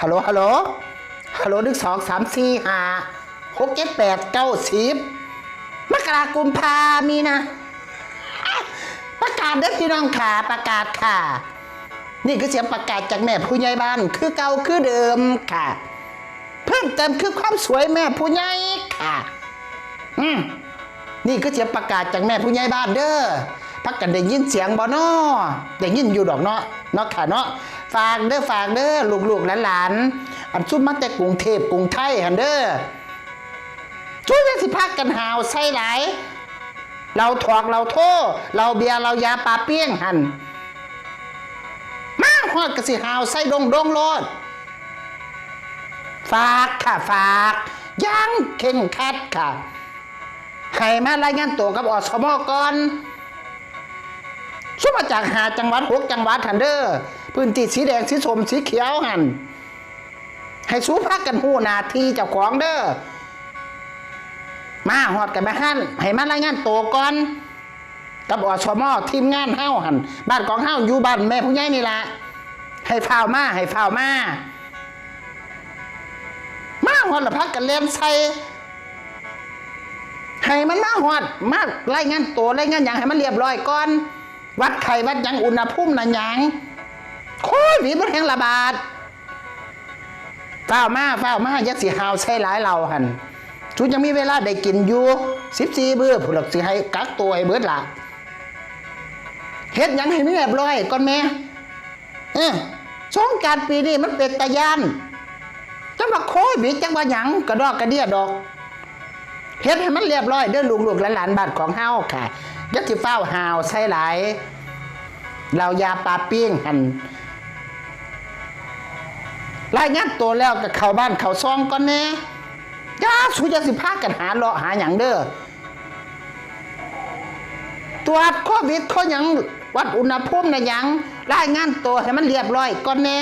ฮัลโหลฮัลโหลฮัลโหลหนึ่งสองสามสี่ห้าหกเจ็ดแปดเก้าสิบมกรากุมภามีนะ ประกาศเด้อพี่น้องค่ะประกาศค่ะ นี่คือเสียงประกาศจากแม่ผู้ใหญ่บ้าน คือเก่าคือเดิมค่ะ เพิ่มเติมคือความสวยแม่ผู้ใหญ่ค่ะ อืมนี่คือเสียงประกาศจากแม่ผู้ใหญ่บ้านเด้อ พักกันได้ยินเสียงบ่นอได้ยินอยู่ดอกเนาะเนาะค่ะเนาะฝากเด้อฝากเด้อลูกๆหลานๆอันซุ่มมาแต่กรุงเทพกรุงไทยหันเด้อช่วยสิพักกันหาวใส่หลายเราถอกเราโทษเราเบียร์เรายาปลาเปี้ยงหันมาฮอดกสิหาวใส่ดงดงโลดฝากค่ะฝากย่างเข่งคัดค่ะให้มารายงานตัวกับอสมก่อน สุมาจากหาจังหวัดหกจังหวัดหันเด้อพื้นที่สีแดงสีส้มสีเขียวหันให้สู้พักกันหูหนาทีเจ้าของเด้อมาหอดกันมาหันให้มารายงานตัวก่อนกับอสมอทีมงานเฮ้าหันบ้านของเฮ้าอยู่บ้านแม่ผู้ใหญ่นี่ละให้ฝ้าวมาให้ฝ้าวมามาหอดละพักกันเล่นใส่ให้มันมาหอดมารายงานตัวรายงานอย่างให้มันเรียบร้อยก่อน วัดไข่วัดยังอุณหภูมินั่นหยังโควิดมันแห่งระบาดเฝ้ามาเฝ้ามายักสิหาวใส่หลายเราหันชุดยังมีเวลาได้กินอยู่สิบสี่เบื่อผู้หลักสิให้กักตัวให้เบิดละเฮ็ดยังให้มันเรียบร้อยก่อนแม่เออสงการปีนี้มันเป็นตะยานจังว่าโควิดจังว่าหยังกระดอกกระเดียดอกเฮ็ดให้มันเรียบร้อยเด้อลูกๆหลานๆบ้านของเฮาค่ะ ย่าสิเฝ้าหาวใส่หลายเรายาปลาปิ้งหันรายงานตัวแล้วก็เขาบ้านเขาซองก่อนแน่ยาสุจะสิพากันหาเลาะหาหยังเด้อตรวจโควิดเขาหยังวัดอุณหภูมินะยังรายงานตัวให้มันเรียบร้อยก่อนแน่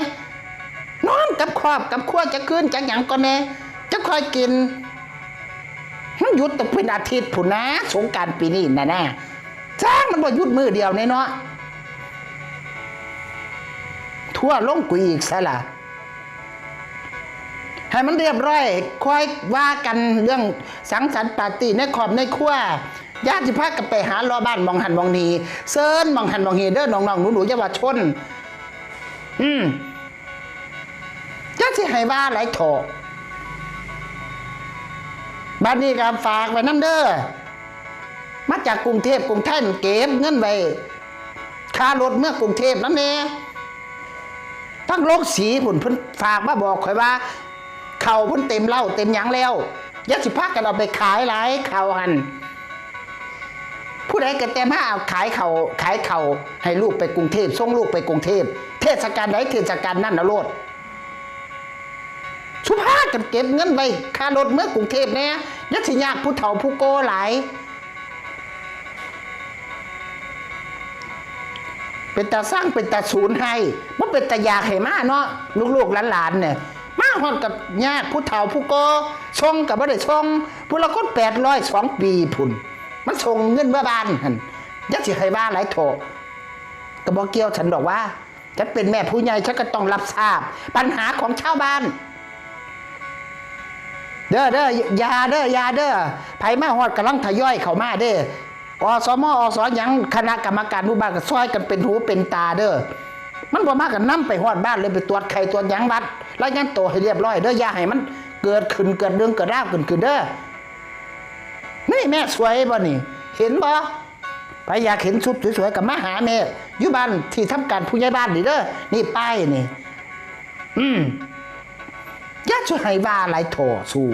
นอนกับครอบกับครัวจะคืนจากหยังก่อนแน่จะคอยกินมันหยุดแตกเป็นอาทิตย์ผุนนะสงการปีนี้นะนะ จ้างมันบ่หยุดมือเดียวเนี่ยเนาะทั่วลงกุยอีกซะละให้มันเรียบร้อยค่อยว่ากันเรื่องสังสรรค์ปาร์ตี้ในครอบในครัวญาติพากันไปหารอบ้านมองหันมองนีเซินมองหันมองเฮเด้อน้องๆหนูๆเยาวชน อืมจะสิให้ว่าไหลโถบ้านนี้ก็ฝากไว้น้ำเด้อ มาจากกรุงเทพกรุงไทยนั่นเก็บเงินไว้ค่ารถเมื่อกรุงเทพนั่นเองทั้งโลกสีผุนเพิ่นฝากมาบอกข่อยว่า เข่าเพิ่นเต็มเหล้าเต็มยังแล้วยักสิพากันเอาไปขายหลายเข่าหันผู้ใดก็เต็มห้าเอาขายเขาขายเขาให้ลูกไปกรุงเทพส่งลูกไปกรุงเทพ เทศกาลใดเทศกาลนั่นนะโลดสุภาพกันเก็บเงินไว้ค่ารถเมื่อกรุงเทพเนี่ยยัดสิยากผู้เฒ่าผู้โกหลาย เป็นตาสร้างเป็นตาศูนย์ให้ว่าเป็นตายากให้มาเนาะลูกๆหลานๆเนี่ยมาฮอดกับญาติผู้เฒ่าผู้โกชงกับบ่ได้ชงผู้ละคนแปดร้อยสองปีพุ่นมันส่งเงินเมื่อบานหันยัดสิให้บ้านหลายโถก็บอกเกี่ยวฉันบอกว่าฉันเป็นแม่ผู้ใหญ่ฉันก็ต้องรับทราบ ปัญหาของชาวบ้าน เด้อเด้อยาเด้อยาเด้อไผมาฮอดกำลังทยอยเข้ามาเด้อ อสมอสหยังคณะกรรมการหมู่บ้านก็ซอยกันเป็นหูเป็นตาเด้อมันบ่มากันนํไปฮอดบ้านเลยไปตรวจไข้ตรวจหยังวัดแล้วยังโตวให้เรียบร้อยเด้ออย่าให้มัน เกิดขึ้นเกิดเรื่องเกิดราวขึ้นขึ้นเด้อนี่แม่สวยบ่นี่ เห็นบ่ไปอยากเห็นชุดสวยๆกับมาหาแม่อยู่บ้านที่ทำการผู้ใหญ่บ้านนี่เด้อนี่ป้ายนี่ อืมอย่าช่วยให้ว่าอะไรโถสู่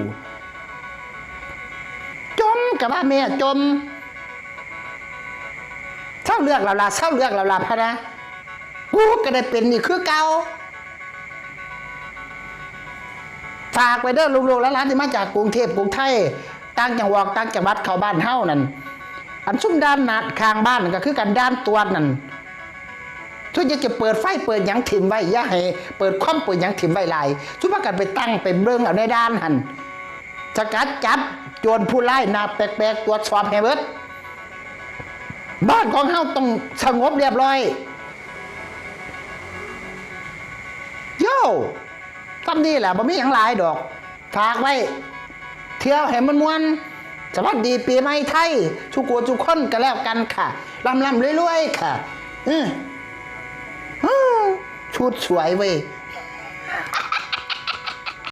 จมกับว่าแม่จม เร้าเลือกเราละเศร้าเลือกเราละพะนะกูก็ได้เป็นนี่คือเก่าฝากไปเด้อลูกๆแล้วร้านที่มาจากกรุงเทพกรุงไทยต่างจังหวัดต่างจังหวัดเข้าบ้านเฮานั่นอันซุ่มด้านนัดข้างบ้านก็คือกันด้านตัวนั่นทุกอย่างจะเปิดไฟเปิดยังถิ่มไว้ย่าให้เปิดคอมเปิดยังถิ่มไว้ลายทุกประกันไปตั้งไปเบิ่งเอาในด้านหันสกัดจับโจรผู้ไล่นาแปลกๆตรวจสอบให้เบิด บ้านของเฮาต้องสงบเรียบร้อยโย่ซ้ำนี่แหละบ่มีอย่างหลายดอกฝากไว้ เที่ยวให้มันมวนสวัสดีปีใหม่ไทยทุกกัวทุกคนก็แล้วกันค่ะลำลำรวยๆค่ะ อืออืมชุดสวยเว้ย